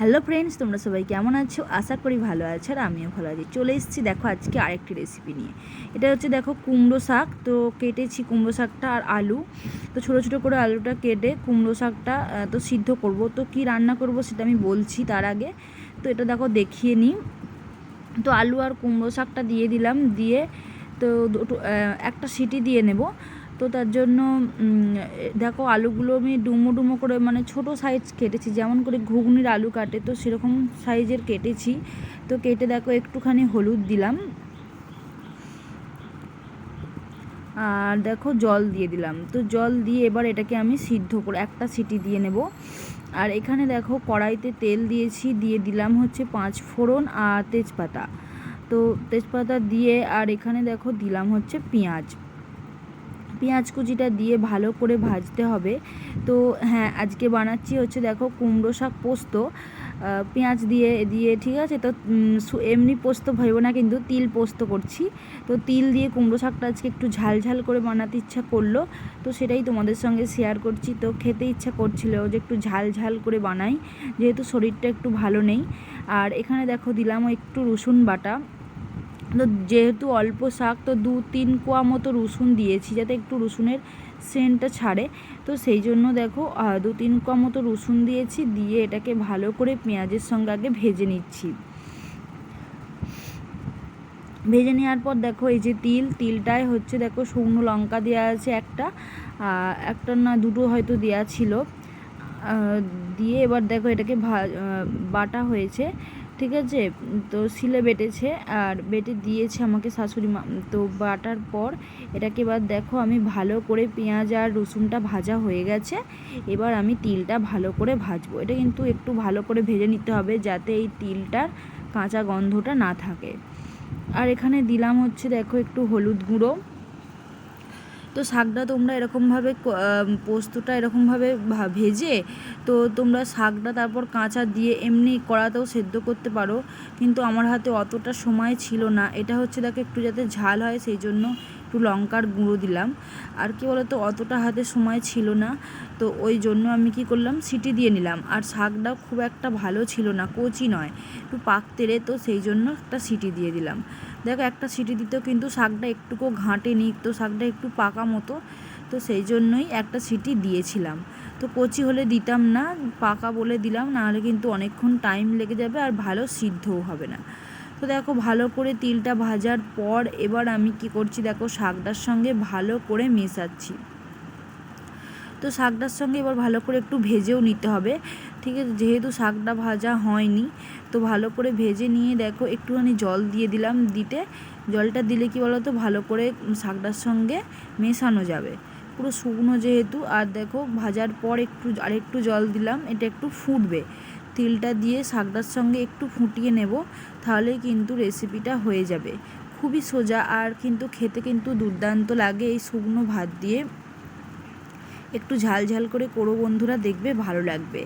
Hello friends তোমরা সবাই কেমন আছো? আশা করি ভালো আছো আর আমিও ভালো আছি। চলে এসেছি দেখো আজকে আরেকটি রেসিপি নিয়ে। এটা হচ্ছে দেখো কুমড়ো শাক। তো কেটেছি কুমড়ো শাকটা আর আলু। তো ছোটো ছোটো করে আলুটা কেটে কুমড়ো শাকটা তো সিদ্ধ করব। তো কি রান্না করব সেটা আমি বলছি তার আগে। তো এটা দেখো দেখিয়ে নিই। তো আলু আর কুমড়ো শাকটা দিয়ে দিলাম। দিয়ে তো দুটো একটা সিটি দিয়ে নেব। তো তার জন্য দেখো আলুগুলো আমি ডুমো ডুমো করে মানে ছোট সাইজ কেটেছি, যেমন করে ঘুগনির আলু কাটে, তো সেরকম সাইজের কেটেছি। তো কেটে দেখো একটুখানি হলুদ দিলাম। আর দেখো জল দিয়ে দিলাম। তো জল দিয়ে এবার এটাকে আমি সিদ্ধ করে, একটা সিটি দিয়ে নেব। আর এখানে দেখো কড়াইতে তেল দিয়েছি, দিয়ে দিলাম হচ্ছে পাঁচ ফোড়ন আর তেজপাতা। তো তেজপাতা দিয়ে আর এখানে দেখো দিলাম হচ্ছে পেঁয়াজ। পেঁয়াজ কুচিটা দিয়ে ভালো করে ভাজতে হবে। তো হ্যাঁ আজকে বানাচ্ছি হচ্ছে দেখো কুমড়ো শাক পোস্ত। পেঁয়াজ দিয়ে দিয়ে ঠিক আছে? তো এমনি পোস্ত ভেবো না কিন্তু তিল পোস্ত করছি। তো তিল দিয়ে কুমড়ো শাকটা আজকে একটু ঝাল ঝাল করে বানাতে ইচ্ছা করল। তো সেটাই তোমাদের সঙ্গে শেয়ার করছি। তো খেতে ইচ্ছা করছিল যে একটু ঝাল ঝাল করে বানাই, যেহেতু শরীরটা একটু ভালো নেই। আর এখানে দেখো দিলাম একটু রসুন বাটা। যেহেতু অল্প শাক, তো দু তিন কোয়া মতো রসুন দিয়েছি যাতে একটু রসুনের সেন্টটা ছাড়ে। তো সেই জন্য দেখো দু তিন কোয়া মতো রসুন দিয়েছি, দিয়ে এটাকে ভালো করে পেঁয়াজের সঙ্গে আগে ভেজে নিচ্ছি। ভেজে নেওয়ার পর দেখো, এই যে তিল, তিলটায় হচ্ছে দেখো শুকনো লঙ্কা দেওয়া আছে একটা একটা না দুটো হয়তো দেওয়া ছিল। দিয়ে এবার দেখো এটাকে বাটা হয়েছে। ঠিক আছে? তো শিলে বেটেছে আর বেটে দিয়েছে আমাকে শাশুড়ি মা। তো বাটার পর এটাকে এবার দেখো আমি ভালো করে পেঁয়াজ আর রসুনটা ভাজা হয়ে গেছে। এবার আমি তিলটা ভালো করে ভাজবো। এটা কিন্তু একটু ভালো করে ভেজে নিতে হবে যাতে এই তিলটার কাঁচা গন্ধটা না থাকে। আর এখানে দিলাম হচ্ছে দেখো একটু হলুদ গুঁড়ো। তো শাকটা তোমরা এরকমভাবে পোস্তটা এরকমভাবে ভেজে তো তোমরা শাকটা তারপর কাঁচা দিয়ে এমনি কড়াতেও সেদ্ধ করতে পারো। কিন্তু আমার হাতে অতটা সময় ছিল না। এটা হচ্ছে দেখো একটু যাতে ঝাল হয় সেই জন্য একটু লঙ্কার গুঁড়ো দিলাম। আর কি বলতো, অতটা হাতে সময় ছিল না। তো ওই জন্য আমি কি করলাম, সিটি দিয়ে নিলাম। আর শাকটাও খুব একটা ভালো ছিল না, কচি নয়, একটু পাক তেরে তো সেই জন্য একটা সিটি দিয়ে দিলাম। দেখো, একটা সিটি দিতেও কিন্তু শাকটা একটুকু ঘাঁটেনি, তো শাকটা একটু পাকা মতো, তো সেই জন্যই একটা সিটি দিয়েছিলাম। তো কচি হলে দিতাম না, পাকা বলে দিলাম, নাহলে কিন্তু অনেকক্ষণ টাইম লেগে যাবে আর ভালো সিদ্ধও হবে না। তো দেখো ভালো করে তিলটা ভাজার পর এবার আমি কি করছি, দেখো শাকটার সঙ্গে ভালো করে মেশাচ্ছি। তো শাকটার সঙ্গে এবার ভালো করে একটু ভেজেও নিতে হবে। ঠিক আছে, যেহেতু শাকটা ভাজা হয়নি, তো ভালো করে ভেজে নিয়ে দেখো একটুখানি জল দিয়ে দিলাম দিতে। জলটা দিলে কি বলো তো ভালো করে শাকটার সঙ্গে মেশানো যাবে। পুরো শুকনো যেহেতু, আর দেখো ভাজার পর একটু আর একটু জল দিলাম, এটা একটু ফুটবে। তিলটা দিয়ে শাকটার সঙ্গে একটু ফুটিয়ে নেব, তাহলেই কিন্তু রেসিপিটা হয়ে যাবে। খুবই সোজা আর কিন্তু খেতে কিন্তু দুর্দান্ত লাগে এই শুকনো ভাত দিয়ে। একটু ঝাল ঝাল করে করো বন্ধুরা, দেখবে ভালো লাগবে।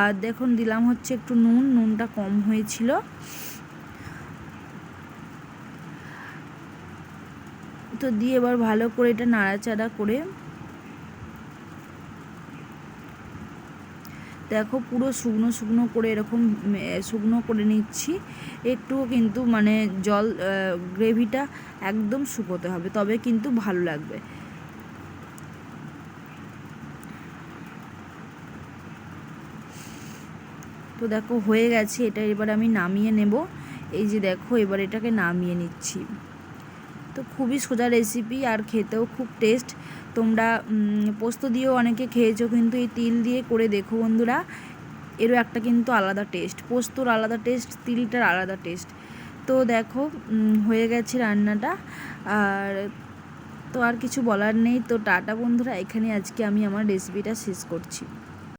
আর দেখুন, দিলাম হচ্ছে একটু নুন, নুনটা কম হয়েছিল। তো দিয়ে এবার ভালো করে এটা নাড়াচাড়া করে দেখো পুরো শুকনো শুকনো করে এরকম শুকনো করে নিচ্ছি। একটুও কিন্তু মানে জল গ্রেভিটা একদম শুকোতে হবে, তবে কিন্তু ভালো লাগবে। তো দেখো হয়ে গেছে, এটা এবার আমি নামিয়ে নেব। এই যে দেখো, এবার এটাকে নামিয়ে নিচ্ছি। তো খুবই সোজা রেসিপি আর খেতেও খুব টেস্ট তোমরা পোস্ত দিয়েও অনেকে খেয়েছো, কিন্তু এই তিল দিয়ে করে দেখো বন্ধুরা, এরও একটা কিন্তু আলাদা টেস্ট পোস্তর আলাদা টেস্ট তিলটার আলাদা টেস্ট তো দেখো হয়ে গেছে রান্নাটা। আর তো আর কিছু বলার নেই। তো টাটা বন্ধুরা, এখানে আজকে আমি আমার রেসিপিটা শেষ করছি।